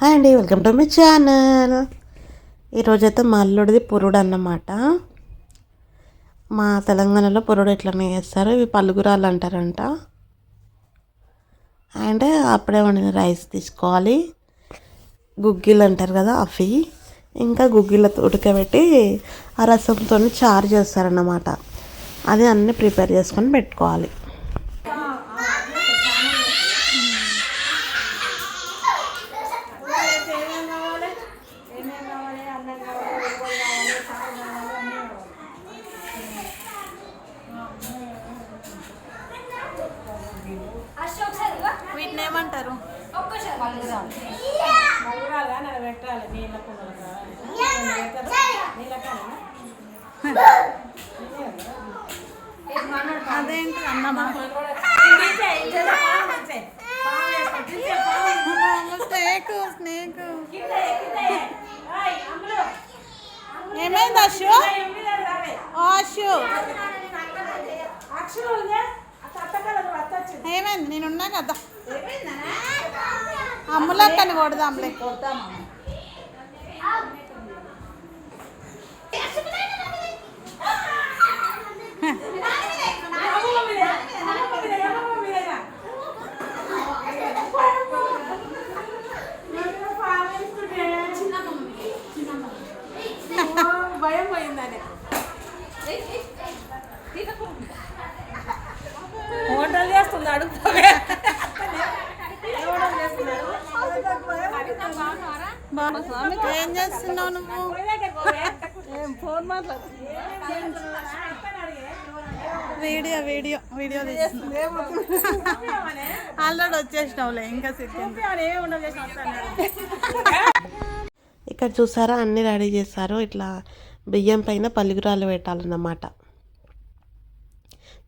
hi అండి welcome to my channel ఈరోజైతే మా అల్లుడిది పురుడు అన్నమాట మా తెలంగాణలో పురుడు ఎట్లనే చేస్తారు ఇవి పలుగురాలు అంటారంట అండ్ అప్పుడే వండిన రైస్ తీసుకోవాలి గుగ్గిలు అంటారు కదా అవి ఇంకా గుగ్గిలతో ఉడకబెట్టి ఆ రసంతో చారు చేస్తారన్నమాట అది అన్నీ ప్రిపేర్ చేసుకొని పెట్టుకోవాలి ఏమంటారు అదేంటి అన్నమా ఏమైంది అశు అశు ఏమైంది నేనున్నా కదా అమ్ములక్కని కొడదాంలే కొడతామమ్మ ఏం చేస్తున్నావు నువ్వు phone video video video already వచ్చేసినావులే ఇంకా ఇక్కడ చూసారా అన్ని రెడీ చేశారు ఇట్లా బియ్యం పైన పలుగురాలు పెట్టాలన్నమాట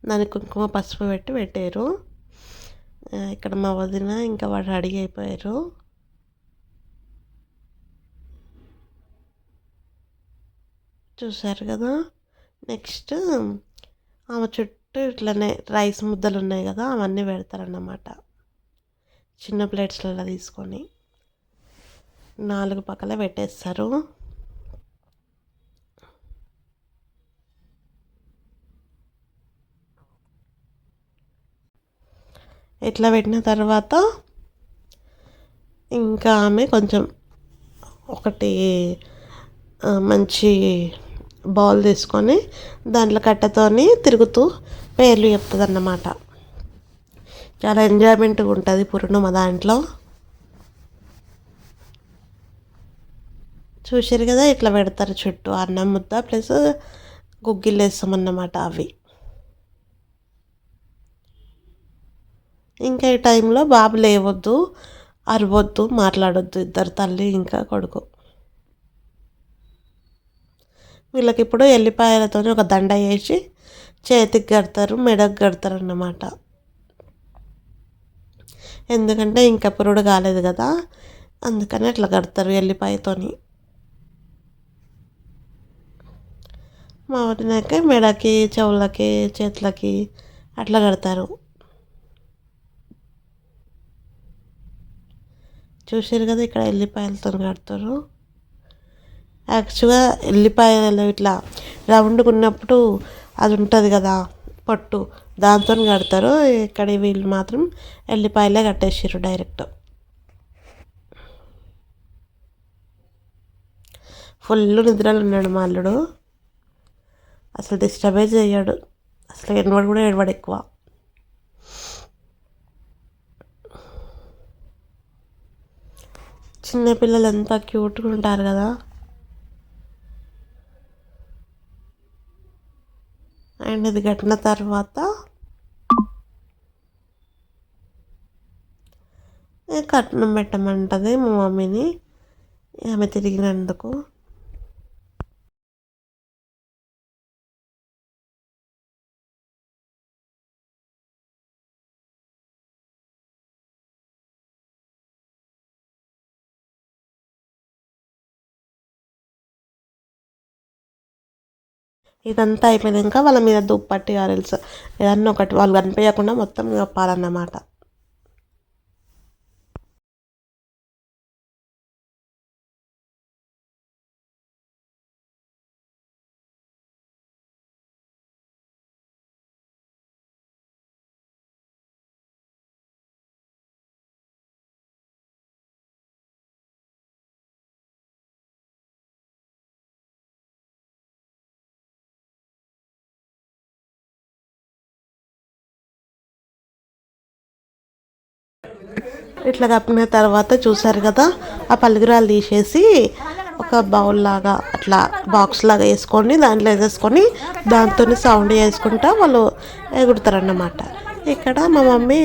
దానికి కుంకుమ పసుపు పెట్టి పెట్టారు ఇక్కడ మా వదిన ఇంకా వాడు రెడీ అయిపోయారు చూశారు కదా నెక్స్ట్ ఆమె చుట్టూ ఇట్లనే రైస్ ముద్దలు ఉన్నాయి కదా అవన్నీ పెడతారన్నమాట చిన్న ప్లేట్స్లలో తీసుకొని నాలుగు పక్కల పెట్టేస్తారు ఇట్లా పెట్టిన తర్వాత ఇంకా ఆమె కొంచెం ఒకటి మంచి బౌల్ తీసుకొని దాంట్లో కట్టతోని తిరుగుతూ పేర్లు చెప్తుంది అన్నమాట చాలా ఎంజాయ్మెంట్గా ఉంటుంది పురుణమ దాంట్లో చూసారు కదా ఇట్లా పెడతారు చుట్టూ అన్నం ముద్ద ప్లస్ గుగ్గిళ్ళు వేస్తామన్నమాట అవి ఇంకా ఈ టైంలో బాబు లేవద్దు అరవద్దు మాట్లాడొద్దు ఇద్దరు తల్లి ఇంకా కొడుకు వీళ్ళకి ఇప్పుడు ఎల్లిపాయలతో ఒక దండ వేసి చేతికి కడతారు మెడకు కడతారు అన్నమాట ఎందుకంటే ఇంకా పురుడు కాలేదు కదా అందుకని అట్లా కడతారు ఎల్లిపాయతోని మా వాటినైతే మెడకి చెవులకి చేతులకి అట్లా కడతారు చూసారు కదా ఇక్కడ ఎల్లిపాయలతో కడతారు యాక్చువల్గా ఎల్లిపాయలు ఇట్లా రౌండ్గా ఉన్నప్పుడు అది ఉంటుంది కదా పట్టు దాంతో కడతారు ఇక్కడ వీళ్ళు మాత్రం ఎల్లిపాయలే కట్టేసారు డైరెక్ట్ ఫుల్ నిద్రలు ఉన్నాడు మా అల్లుడు అసలు డిస్టర్బేజ్ చేయడు అసలు ఎడవడు కూడా ఎడవడు ఎక్కువ చిన్నపిల్లలు ఎంత క్యూట్గా ఉంటారు కదా అండ్ ఇది కట్టిన తర్వాత కట్నం పెట్టమంటుంది మా మమ్మీని ఆమె తిరిగినందుకు ఇదంతా అయిపోయినాక వాళ్ళ మీద దుప్పటి ఆరెల్స్ ఏదన్నా ఒకటి వాళ్ళు కనిపించకుండా మొత్తం కప్పాలన్నమాట ఇట్లా కప్పిన తర్వాత చూసారు కదా ఆ పలుగురాలు తీసేసి ఒక బౌల్ లాగా అట్లా బాక్స్ లాగా వేసుకొని దాంట్లో వేసేసుకొని దాంతో సౌండ్ చేసుకుంటా వాళ్ళు ఎగుడతారన్నమాట ఇక్కడ మా మమ్మీ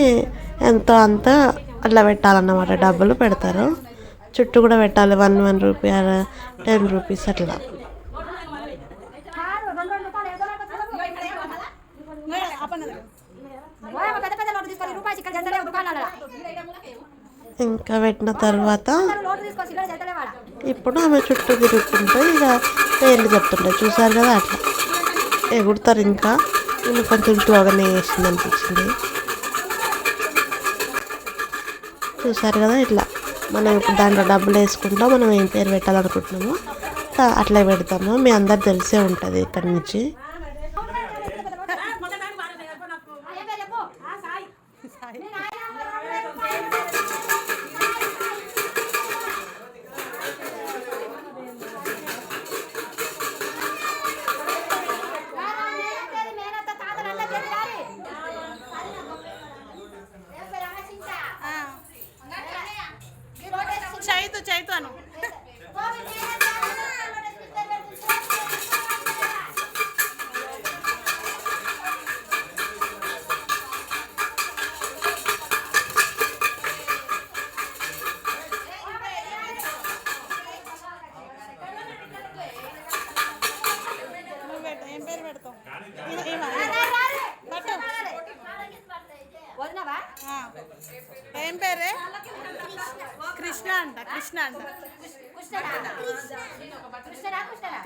ఎంతో అంత అట్లా పెట్టాలన్నమాట డబ్బులు పెడతారు చుట్టూ కూడా పెట్టాలి one one rupee ten rupees అట్లా రూపాయలు ఇంకా పెట్టిన తర్వాత ఇప్పుడు ఆమె చుట్టూ తిరుగుతుంటే ఇక పేర్లు చెప్తుంటాయి చూసారు కదా అట్లా ఎగుడతారు ఇంకా నేను కొంచెం స్లోగానే వేసింది అనిపించింది చూసారు కదా ఇట్లా మనం ఇప్పుడు దాంట్లో డబ్బులు వేసుకుంటాం మనం ఏం పేరు పెట్టాలనుకుంటున్నామో అట్లా పెడతాము మీ అందరు తెలిసే ఉంటుంది ఇక్కడి నుంచి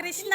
కృష్ణ కృష్ణ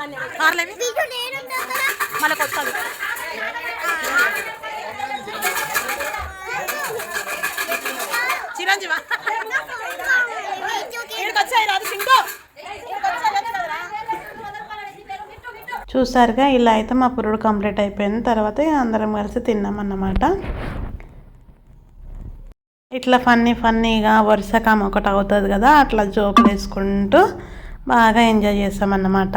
మళ్ళీ కొత్త చూసారుగా ఇలా అయితే మా పురుడు కంప్లీట్ అయిపోయింది తర్వాత అందరం కలిసి తిన్నామన్నమాట ఇట్లా ఫన్నీ ఫన్నీగా కామ ఒకటి అవుతుంది కదా అట్లా జోకులు వేసుకుంటూ బాగా ఎంజాయ్ చేసామన్నమాట